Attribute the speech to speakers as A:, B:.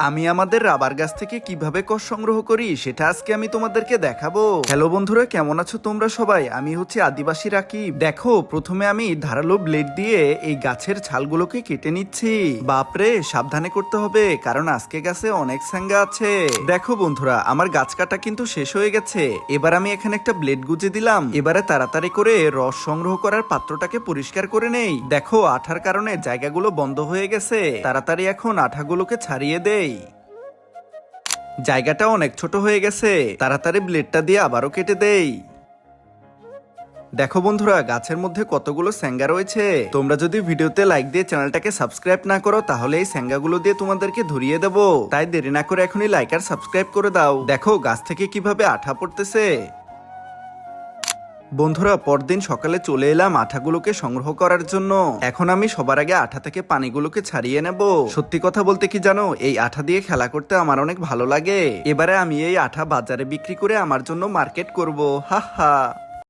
A: আমি আমাদের রাবার গাছ থেকে কীভাবে কষ সংগ্রহ করি, সেটা আজকে আমি তোমাদেরকে দেখাবো। হ্যালো বন্ধুরা, কেমন আছো তোমরা সবাই? আমি হচ্ছে আদিবাসী রাকিব। দেখো, প্রথমে আমি ধারালো ব্লেড দিয়ে এই গাছের ছালগুলোকে কেটে নিচ্ছি। বাপরে, সাবধানে করতে হবে, কারণ আজকে গাছে অনেক স্যাঙ্গা আছে। দেখো বন্ধুরা, আমার গাছ কাটা কিন্তু শেষ হয়ে গেছে। এবার আমি এখানে একটা ব্লেড গুজে দিলাম। এবারে তাড়াতাড়ি করে রস সংগ্রহ করার পাত্রটাকে পরিষ্কার করে নেই। দেখো, আঠার কারণে জায়গাগুলো বন্ধ হয়ে গেছে। তাড়াতাড়ি এখন আঠাগুলোকে ছাড়িয়ে দেই জায়গাটা অনেক ছোট হয়ে গেছে, তাড়াতাড়ি ব্লেডটা দিয়ে আবারও কেটে দেই। দেখো বন্ধুরা, গাছের মধ্যে কতগুলো স্যাঙ্গা রয়েছে। তোমরা যদি ভিডিওতে লাইক দিয়ে চ্যানেলটাকে সাবস্ক্রাইব না করো, তাহলে এই স্যাঙ্গাগুলো দিয়ে তোমাদেরকে ধরিয়ে দেবো। তাই দেরি না করে এখনই লাইক আর সাবস্ক্রাইব করে দাও। দেখো গাছ থেকে কীভাবে আঠা পড়তেছে। বন্ধুরা, পরদিন সকালে চলে এলাম আঠাগুলোকে সংগ্রহ করার জন্য। এখন আমি সবার আগে আঠা থেকে পানিগুলোকে ছাড়িয়ে নেব। সত্যি কথা বলতে কি জানো, এই আঠা দিয়ে খেলা করতে আমার অনেক ভালো লাগে। এবারে আমি এই আঠা বাজারে বিক্রি করে আমার জন্য মার্কেট করব। হা হা